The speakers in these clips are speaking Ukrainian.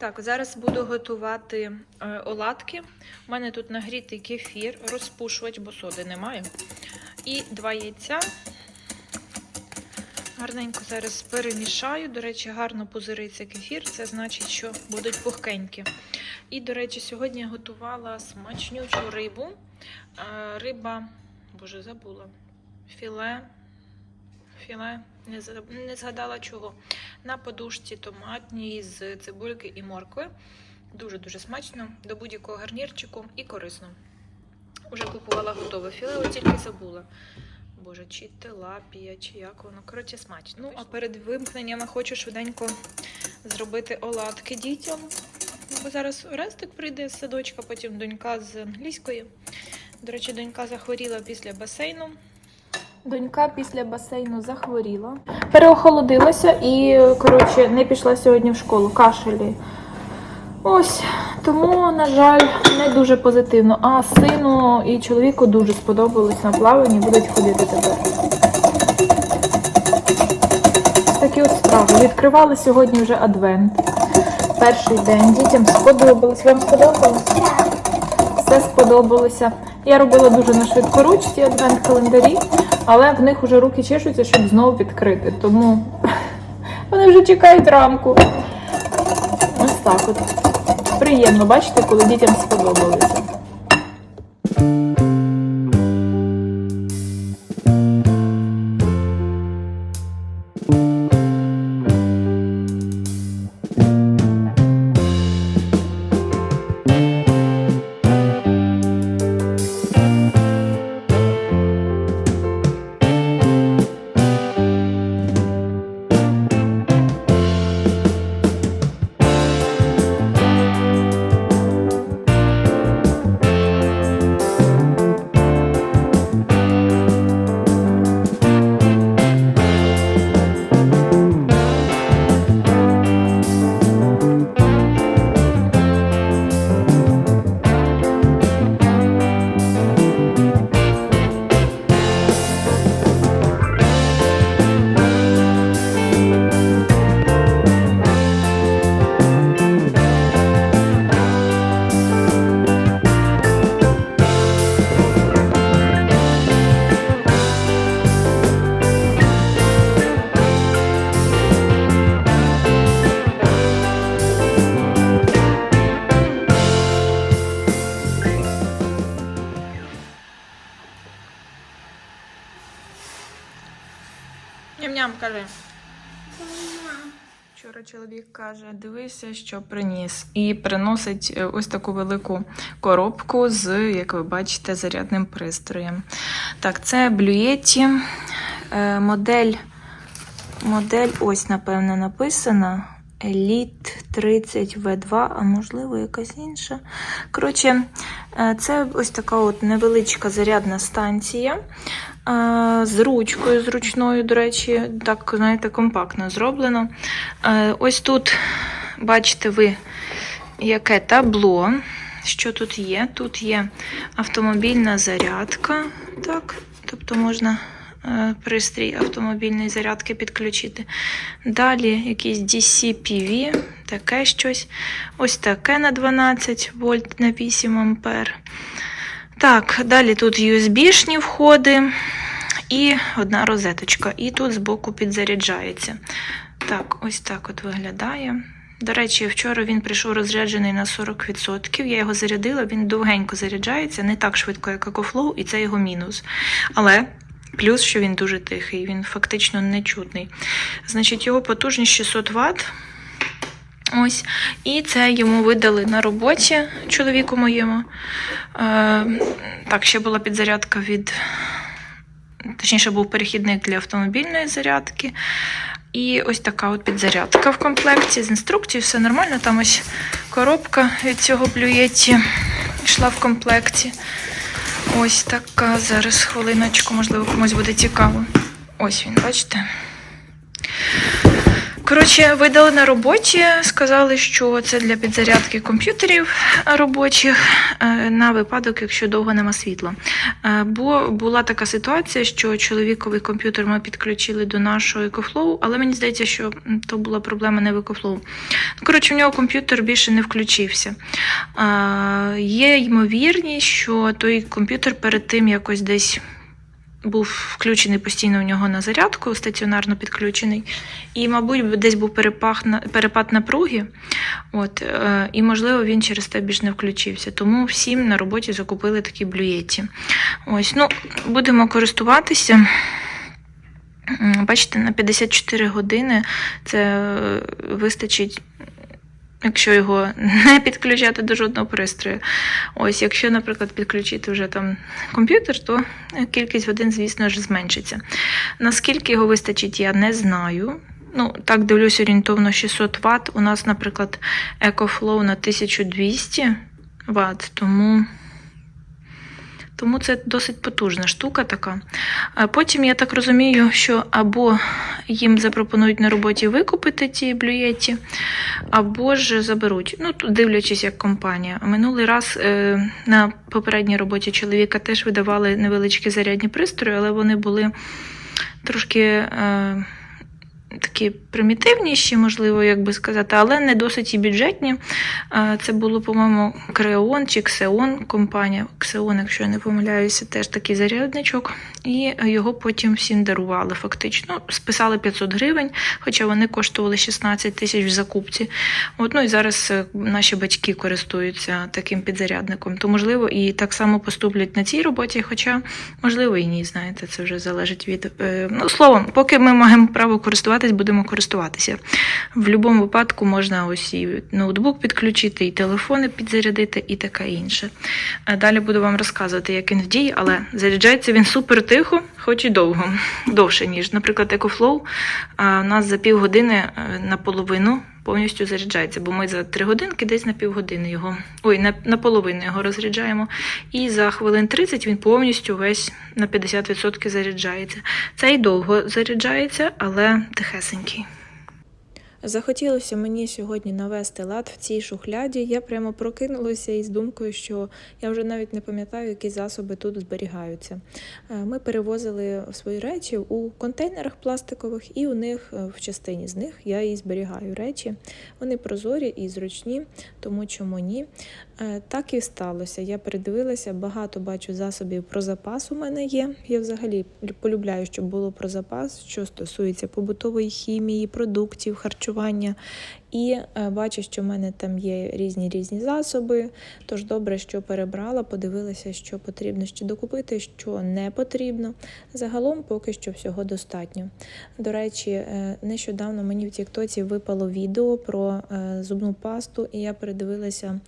Так, зараз буду готувати е, оладки. У мене тут нагрітий кефір, розпушувач, бо соди немає. І два яйця. Гарненько зараз перемішаю. До речі, гарно пузириться кефір. Це значить, що будуть пухкенькі. І, до речі, сьогодні я готувала смачнючу рибу. Е, Риба, боже, забула. Філе. Філе, не, згадала чого. На подушці томатній з цибульки і моркви. Дуже-дуже смачно, до будь-якого гарнірчику і корисно. Уже купувала готове філе, от тільки забула. Боже, чи тилапія, чи як воно. Коротше, смачно. Ну, а перед вимкненням хочу швиденько зробити оладки дітям. Бо зараз Орестик прийде з садочка, потім донька з англійської. До речі, донька захворіла після басейну. Донька після басейну захворіла. Переохолодилася і, коротше, не пішла сьогодні в школу. Кашелі. Ось, тому, на жаль, не дуже позитивно. А сину і чоловіку дуже сподобалось на плаванні, будуть ходити тепер. Такі от справи. Відкривали сьогодні вже адвент. Перший день. Дітям сподобалось. Вам сподобалось? Все сподобалося. Я робила дуже на швидкоручці адвент-календарі, але в них вже руки чешуться, щоб знову відкрити. Тому вони вже чекають рамку. Ось так от. Приємно бачите, коли дітям сподобалося. Ням-ням. Вчора чоловік каже: дивися, що приніс. І приносить е, ось таку велику коробку з, як ви бачите, зарядним пристроєм. Так, це блюєті. Е, Модель, модель, ось, напевно, написана. Elite 30 V2, а можливо, якась інша. Коротше, е, це ось така от невеличка зарядна станція з ручкою зручною, до речі, так, знаєте, компактно зроблено. Е, Ось тут бачите ви, яке табло. Що тут є? Тут є автомобільна зарядка, так, тобто можна е, пристрій автомобільної зарядки підключити. Далі якийсь DC-PV, таке щось. Ось таке на 12 вольт на 8 ампер. Так, далі тут USB-шні входи і одна розеточка. І тут збоку підзаряджається. Так, ось так от виглядає. До речі, вчора він прийшов розряджений на 40%. Я його зарядила, він довгенько заряджається, не так швидко, як EcoFlow, і це його мінус. Але плюс, що він дуже тихий, він фактично нечутний. Значить, його потужність 600 Вт. Ось, і це йому видали на роботі чоловіку моєму. Е, так, ще була підзарядка від. Точніше, був перехідник для автомобільної зарядки. І ось така от підзарядка в комплекті. З інструкцією все нормально. Там ось коробка від цього блюєті йшла в комплекті. Ось така. Зараз хвилиночку, можливо, комусь буде цікаво. Ось він, бачите? Коротше, видали на роботі, сказали, що це для підзарядки комп'ютерів робочих е, на випадок, якщо довго нема світла. Е, Бо була така ситуація, що чоловіковий комп'ютер ми підключили до нашого EcoFlow, але мені здається, що то була проблема не в EcoFlow. Ну, Коротше, в нього комп'ютер більше не включився. Е, Є ймовірність, що той комп'ютер перед тим якось десь був включений постійно у нього на зарядку, стаціонарно підключений. І, мабуть, десь був перепад напруги. От, е, і, можливо, він через те більш не включився. Тому всім на роботі закупили такі блюєті. Ось, ну, будемо користуватися. Бачите, на 54 години це е, вистачить. Якщо його не підключати до жодного пристрою. Ось, якщо, наприклад, підключити вже там комп'ютер, то кількість годин, звісно ж, зменшиться. Наскільки його вистачить, я не знаю. Ну, так дивлюсь орієнтовно 600 Вт. У нас, наприклад, EcoFlow на 1200 Вт, тому. Тому це досить потужна штука така. Потім я так розумію, що або їм запропонують на роботі викупити ті блюєті, або ж заберуть. Ну, дивлячись, як компанія. Минулий раз е, на попередній роботі чоловіка теж видавали невеличкі зарядні пристрої, але вони були трошки. Такі примітивніші, можливо, як би сказати, але не досить і бюджетні. Це було, по-моєму, Креон чи Ксеон компанія. Ксеон, якщо я не помиляюся, теж такий зарядничок. І його потім всім дарували фактично. Списали 500 гривень, хоча вони коштували 16 тисяч в закупці. От, ну і зараз е, наші батьки користуються таким підзарядником. То, можливо, і так само поступлять на цій роботі, хоча, можливо, і ні, знаєте, це вже залежить від. е, Ну, словом, поки ми маємо право користуватись, будемо користуватися. В будь-якому випадку можна ось і ноутбук підключити, і телефони підзарядити, і таке інше. Е, Далі буду вам розказувати, як він в дії, але заряджається він супер тихо, хоч і довго, довше, ніж, наприклад, EcoFlow у нас за півгодини е, наполовину повністю заряджається, бо ми за 3 годинки десь на півгодини його, ой, на, наполовину його розряджаємо. І за хвилин 30 він повністю весь на 50% заряджається. Цей довго заряджається, але тихесенький. Захотілося мені сьогодні навести лад в цій шухляді. Я прямо прокинулася із думкою, що я вже навіть не пам'ятаю, які засоби тут зберігаються. Е, Ми перевозили свої речі у контейнерах пластикових, і у них е, в частині з них я і зберігаю речі. Вони прозорі і зручні, тому чому ні. Е, Так і сталося. Я передивилася, багато бачу засобів про запас у мене є. Я взагалі полюбляю, щоб було про запас, що стосується побутової хімії, продуктів, харчування. І е, бачу, що в мене там є різні різні засоби. Тож добре, що перебрала, подивилася, що потрібно ще докупити, що не потрібно. Загалом поки що всього достатньо. До речі, е, нещодавно мені в Тіктоці випало відео про е, зубну пасту, і я передивилася.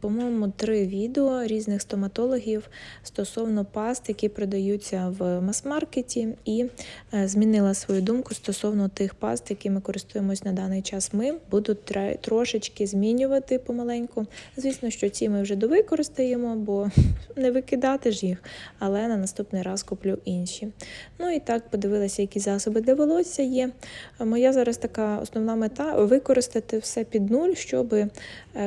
По-моєму, три відео різних стоматологів стосовно паст, які продаються в мас-маркеті, і е, змінила свою думку стосовно тих паст, якими користуємось на даний час. Ми буду трошечки змінювати помаленьку. Звісно, що ці ми вже довикористаємо, бо не викидати ж їх, але на наступний раз куплю інші. Ну і так подивилася, які засоби для волосся є. Моя зараз така основна мета використати все під нуль, щоб е,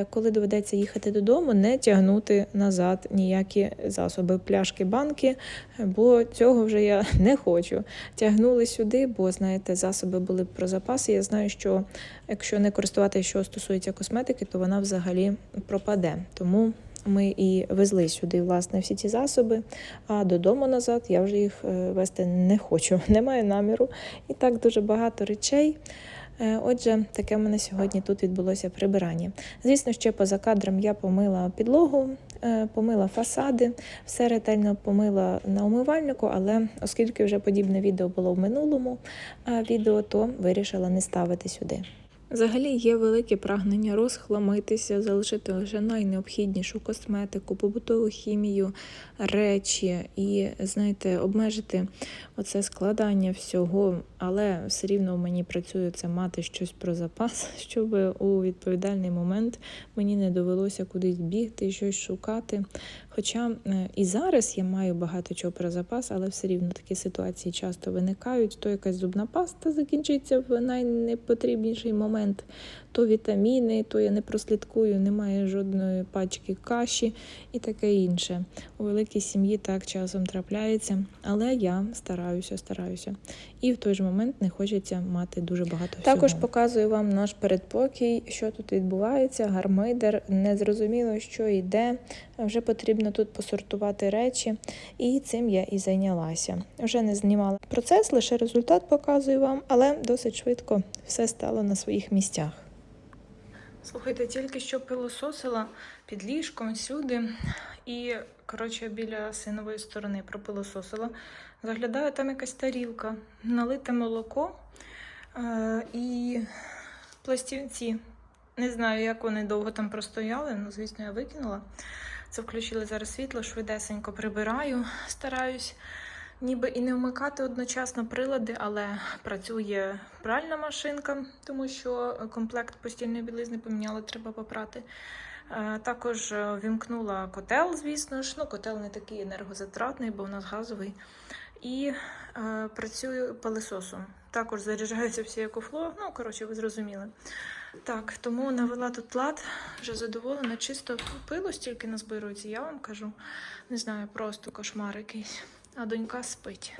коли доведеться їхати додому, не тягнути назад ніякі засоби, пляшки, банки, бо цього вже я не хочу. Тягнули сюди, бо знаєте, засоби були про запаси. Я знаю, що якщо не користуватися, що стосується косметики, то вона взагалі пропаде. Тому ми і везли сюди власне всі ці засоби, а додому назад я вже їх е, вести не хочу, не маю наміру. І так дуже багато речей. Е, Отже, таке в мене сьогодні тут відбулося прибирання. Звісно, ще поза кадром я помила підлогу, е, помила фасади, все ретельно помила на умивальнику, але оскільки вже подібне відео було в минулому е, відео, то вирішила не ставити сюди. Взагалі є велике прагнення розхламитися, залишити лише найнеобхіднішу косметику, побутову хімію, речі і, знаєте, обмежити оце складання всього, але все рівно мені працює це мати щось про запас, щоб у відповідальний момент мені не довелося кудись бігти, щось шукати. Хоча е, і зараз я маю багато чого про запас, але все рівно такі ситуації часто виникають. То якась зубна паста закінчиться в найнепотрібніший момент, то вітаміни, то я не прослідкую, немає жодної пачки каші і таке інше. У великій сім'ї так часом трапляється, але я стараюся, стараюся. І в той же момент не хочеться мати дуже багато всього. Також показую вам наш передпокій, що тут відбувається. Гармидер, незрозуміло, що йде. Вже потрібно тут посортувати речі, і цим я і зайнялася. Вже не знімала процес, лише результат показую вам, але досить швидко все стало на своїх місцях. Слухайте, тільки що пилососила під ліжком сюди, і, коротше, біля синової сторони пропилососила. Заглядаю, там якась тарілка, налите молоко е- і пластівці. Не знаю, як вони довго там простояли, ну, звісно, я викинула. Це включили зараз світло, швидесенько прибираю, стараюсь ніби і не вмикати одночасно прилади, але працює пральна машинка, тому що комплект постільної білизни поміняли, треба попрати. Е, Також е, вімкнула котел, звісно ж. Ну, котел не такий енергозатратний, бо у нас газовий. І е, працюю пилососом. Також заряджається всі екофло. Ну, коротше, ви зрозуміли. Так, тому навела тут лад, вже задоволена, чисто пило стільки назбирується, я вам кажу. Не знаю, просто кошмар якийсь. А донька спить.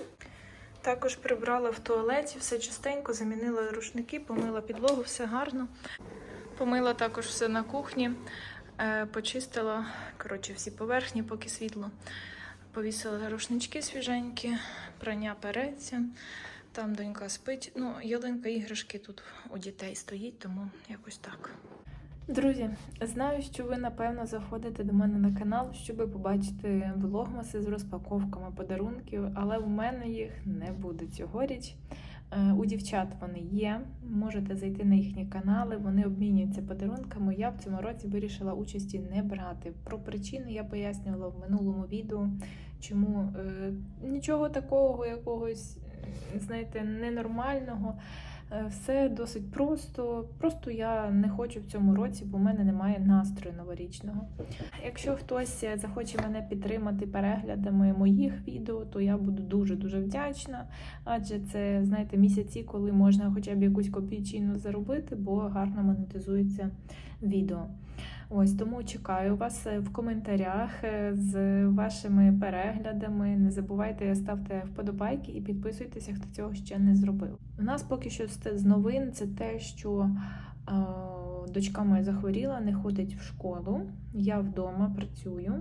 Також прибрала в туалеті, все чистенько, замінила рушники, помила підлогу, все гарно. Помила також все на кухні, е, почистила коротше, всі поверхні, поки світло. Повісила рушнички свіженькі, прання переться. Там донька спить. Ну, ялинка іграшки тут у дітей стоїть, тому якось так. Друзі, знаю, що ви напевно заходите до мене на канал, щоб побачити влогмаси з розпаковками подарунків, але в мене їх не буде цьогоріч. Е, У дівчат вони є. Можете зайти на їхні канали, вони обмінюються подарунками. Я в цьому році вирішила участі не брати. Про причини я пояснювала в минулому відео, чому е, нічого такого, якогось, знаєте, ненормального. Е, Все досить просто. Просто я не хочу в цьому році, бо в мене немає настрою новорічного. Якщо хтось захоче мене підтримати переглядами моїх відео, то я буду дуже-дуже вдячна. Адже це, знаєте, місяці, коли можна хоча б якусь копійчину заробити, бо гарно монетизується відео. Ось тому чекаю вас в коментарях е, з вашими переглядами. Не забувайте ставте вподобайки і підписуйтеся, хто цього ще не зробив. У нас поки що з новин це те, що е, дочка моя захворіла, не ходить в школу. Я вдома працюю.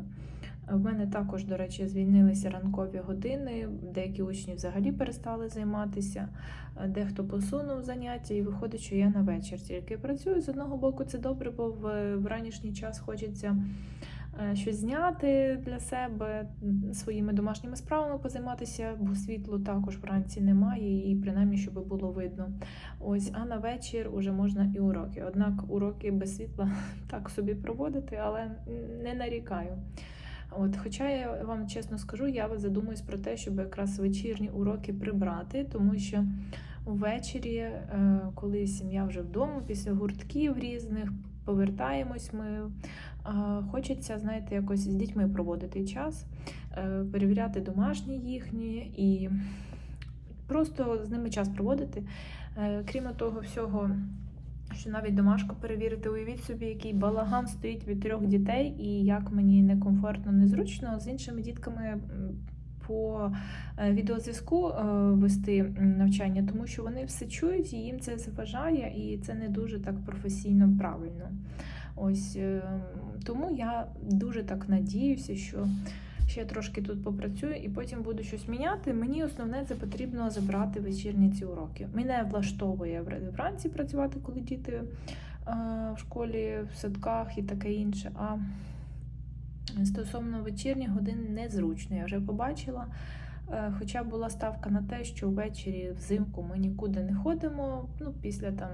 В мене також, до речі, звільнилися ранкові години. Деякі учні взагалі перестали займатися, дехто посунув заняття, і виходить, що я на вечір тільки працюю. З одного боку, це добре, бо в, в ранішній час хочеться е, щось зняти для себе, своїми домашніми справами позайматися, бо світло також вранці немає, і принаймні, щоб було видно. Ось, а на вечір уже можна і уроки. Однак уроки без світла так собі проводити, але не нарікаю. От, хоча я вам чесно скажу, я задумуюсь про те, щоб якраз вечірні уроки прибрати, тому що ввечері, е, коли сім'я вже вдома, після гуртків різних, повертаємось ми. е, Хочеться, знаєте, якось з дітьми проводити час, е, перевіряти домашні їхні і просто з ними час проводити. Крім того всього, що навіть домашку перевірити, уявіть собі, який балаган стоїть від трьох дітей, і як мені некомфортно, незручно з іншими дітками по е, відеозв'язку е, вести навчання, тому що вони все чують і їм це заважає, і це не дуже так професійно правильно. Ось е, тому я дуже так надіюся, що ще трошки тут попрацюю і потім буду щось міняти. Мені основне це потрібно забрати вечірні ці уроки. Мене влаштовує вранці працювати, коли діти е, в школі, в садках і таке інше. А стосовно вечірніх годин незручно. Я вже побачила. Е, Хоча була ставка на те, що ввечері взимку ми нікуди не ходимо. Ну, після там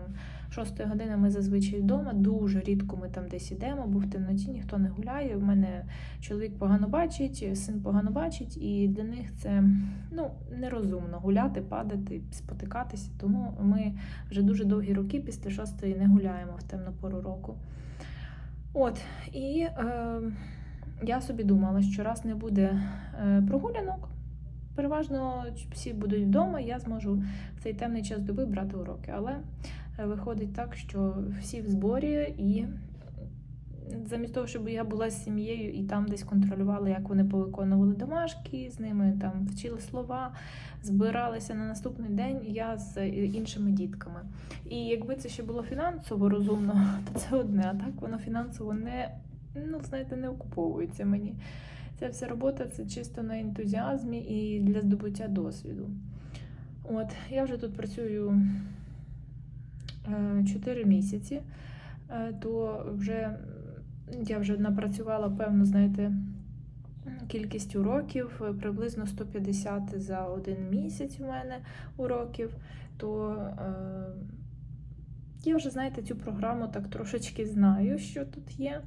шостої години ми зазвичай вдома. Дуже рідко ми там десь ідемо, бо в темноті ніхто не гуляє. У мене чоловік погано бачить, син погано бачить, і для них це ну, нерозумно гуляти, падати, спотикатися. Тому ми вже дуже довгі роки після шостої не гуляємо в темну пору року. От, і е, я собі думала, що раз не буде е, прогулянок, переважно всі будуть вдома, я зможу в цей темний час доби брати уроки. Але е, виходить так, що всі в зборі, і замість того, щоб я була з сім'єю і там десь контролювала, як вони повиконували домашки, з ними там вчили слова, збиралися на наступний день я з іншими дітками. І якби це ще було фінансово розумно, то це одне, а так воно фінансово не, ну, знаєте, не окуповується мені. Ця вся робота це чисто на ентузіазмі і для здобуття досвіду. От, я вже тут працюю 4 місяці, е, то вже я вже напрацювала певну, знаєте, кількість уроків, е, приблизно 150 за один місяць у мене уроків, то е, я вже, знаєте, цю програму так трошечки знаю, що тут є.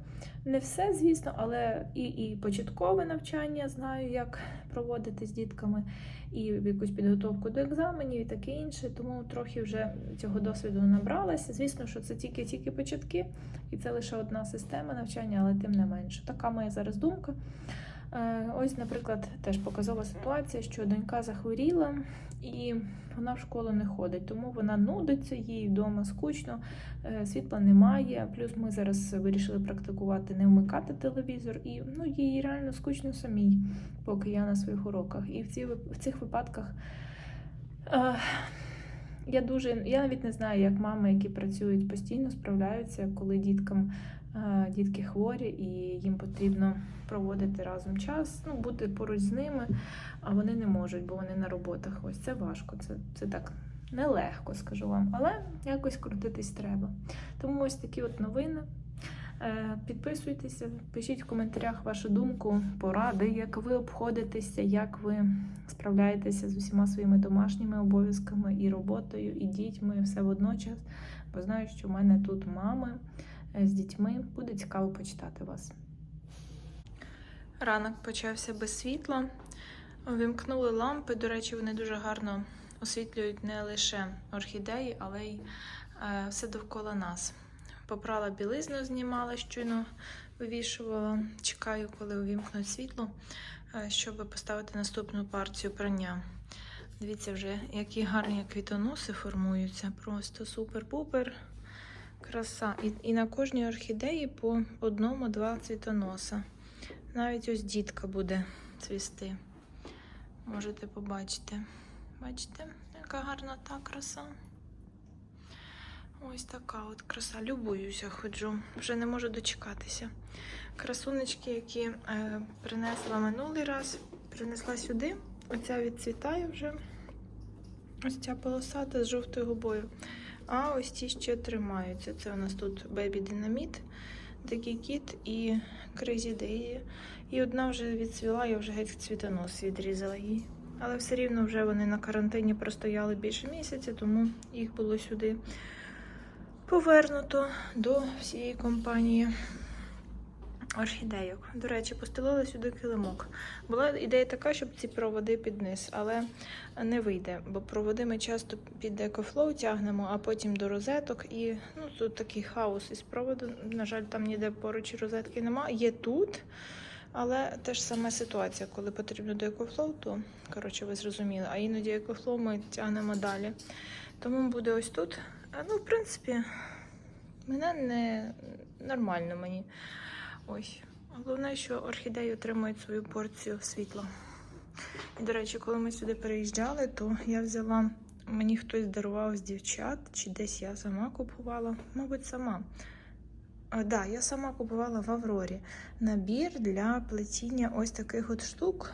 Не все, звісно, але і, і початкове навчання знаю, як проводити з дітками, і якусь підготовку до екзаменів, і таке інше. Тому трохи вже цього досвіду набралася. Звісно, що це тільки-тільки початки, і це лише одна система навчання, але тим не менше. Така моя зараз думка. Е, Ось, наприклад, теж показова ситуація, що донька захворіла і вона в школу не ходить, тому вона нудиться, їй вдома скучно, е, світла немає. Плюс ми зараз вирішили практикувати не вмикати телевізор, і ну, їй реально скучно самій, поки я на своїх уроках. І в, ці, в цих випадках е, я дуже я навіть не знаю, як мами, які працюють постійно, справляються, коли діткам дітки хворі, і їм потрібно проводити разом час, ну, бути поруч з ними, а вони не можуть, бо вони на роботах. Ось це важко, це, це так нелегко, скажу вам, але якось крутитись треба. Тому ось такі от новини. Е, Підписуйтеся, пишіть в коментарях вашу думку, поради, як ви обходитеся, як ви справляєтеся з усіма своїми домашніми обов'язками і роботою, і дітьми, все водночас. Бо знаю, що в мене тут мами е, з дітьми. Буде цікаво почитати вас. Ранок почався без світла. Вимкнули лампи. До речі, вони дуже гарно освітлюють не лише орхідеї, але й е, все довкола нас. Попрала білизну, знімала, щойно вивішувала. Чекаю, коли увімкнуть світло, е, щоб поставити наступну партію прання. Дивіться вже, які гарні квітоноси формуються. Просто супер-пупер. Краса. І, і на кожній орхідеї по одному-два цвітоноса. Навіть ось дітка буде цвісти. Можете побачити. Бачите, яка гарна та краса. Ось така от краса. Любуюся, ходжу. Вже не можу дочекатися. Красунечки, які е, принесла минулий раз, принесла сюди. Оця відцвітає вже. Ось ця полосата з жовтою губою. А ось ті ще тримаються. Це у нас тут Baby Dynamite, Дикий кіт і Crazy Day. І одна вже відцвіла, я вже геть цвітонос відрізала її. Але все рівно вже вони на карантині простояли більше місяця, тому їх було сюди повернуто до всієї компанії орхідейок. До речі, постелила сюди килимок. Була ідея така, щоб ці проводи під низ, але не вийде, бо проводи ми часто під екофлоу тягнемо, а потім до розеток. І ну, тут такий хаос із проводу. На жаль, там ніде поруч розетки нема. Є тут. Але теж сама ситуація, коли потрібно до екофлоу, то коротше, ви зрозуміли. А іноді екофлоу ми тягнемо далі. Тому буде ось тут. Ну, в принципі, мене не нормально мені. Ось. Головне, що орхідеї отримують свою порцію світла. І, до речі, коли ми сюди переїжджали, то я взяла, мені хтось дарував з дівчат, чи десь я сама купувала, мабуть, сама. Так, да, я сама купувала в Аврорі набір для плетіння ось таких от штук.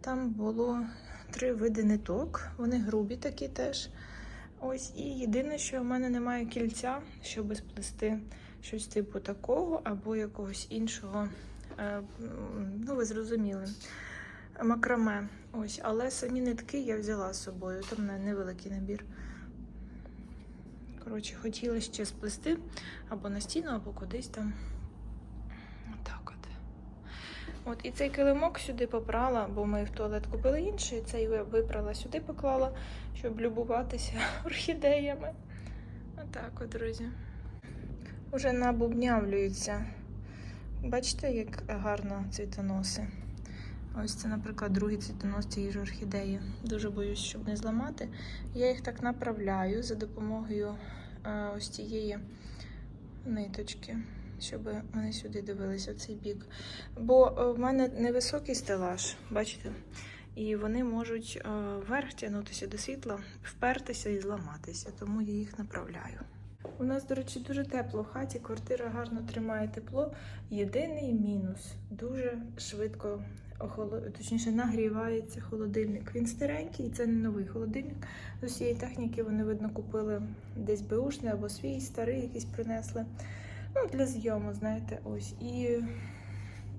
Там було три види ниток, вони грубі такі теж. Ось, і єдине, що в мене немає кільця, щоб сплести щось типу такого або якогось іншого. е, Ну, ви зрозуміли. макраме. Ось, але самі нитки я взяла з собою. Там невеликий набір. Коротше, хотіла ще сплести або на стіну, або кудись там. Отак от. От, і цей килимок сюди попрала, бо ми в туалет купили інший. Цей ви- випрала сюди, поклала, щоб любуватися орхідеями. Отак от, друзі. Уже набубнявлюються. Бачите, як гарно цвітоноси. Ось це, наприклад, другий цвітонос цієї ж орхідеї. Дуже боюсь, щоб не зламати. Я їх так направляю за допомогою е, ось цієї ниточки, щоб вони сюди дивилися в цей бік. Бо е, в мене невисокий стелаж, бачите? І вони можуть е, вверх тягнутися до світла, впертися і зламатися, тому я їх направляю. У нас, до речі, дуже тепло в хаті, квартира гарно тримає тепло. Єдиний мінус дуже швидко охоло... точніше нагрівається холодильник. Він старенький, це не новий холодильник. З усієї техніки вони, видно, купили десь беушний або свій старий якийсь принесли. Ну, для зйому, знаєте, ось. І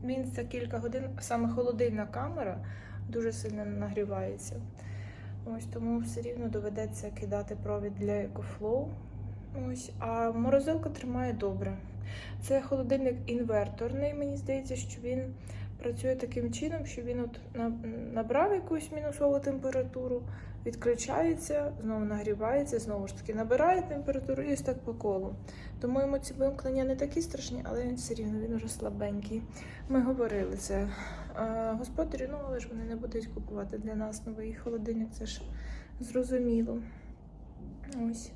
він за кілька годин, саме холодильна камера, дуже сильно нагрівається. Ось тому все рівно доведеться кидати провід для EcoFlow. Ось, а морозилка тримає добре. Це холодильник інверторний. Мені здається, що він працює таким чином, що він от набрав якусь мінусову температуру, відключається, знову нагрівається, знову ж таки набирає температуру і ось так по колу. Тому йому ці вимкнення не такі страшні, але він все рівно він уже слабенький. Ми говорили це. Господарі, ну але ж вони не будуть купувати для нас новий холодильник, це ж зрозуміло. Ось.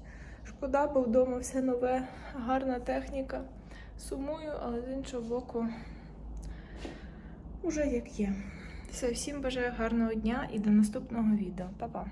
Шкода, бо вдома все нове, гарна техніка. Сумую, але з іншого боку, уже як є. Все, всім бажаю гарного дня і до наступного відео. Па-па!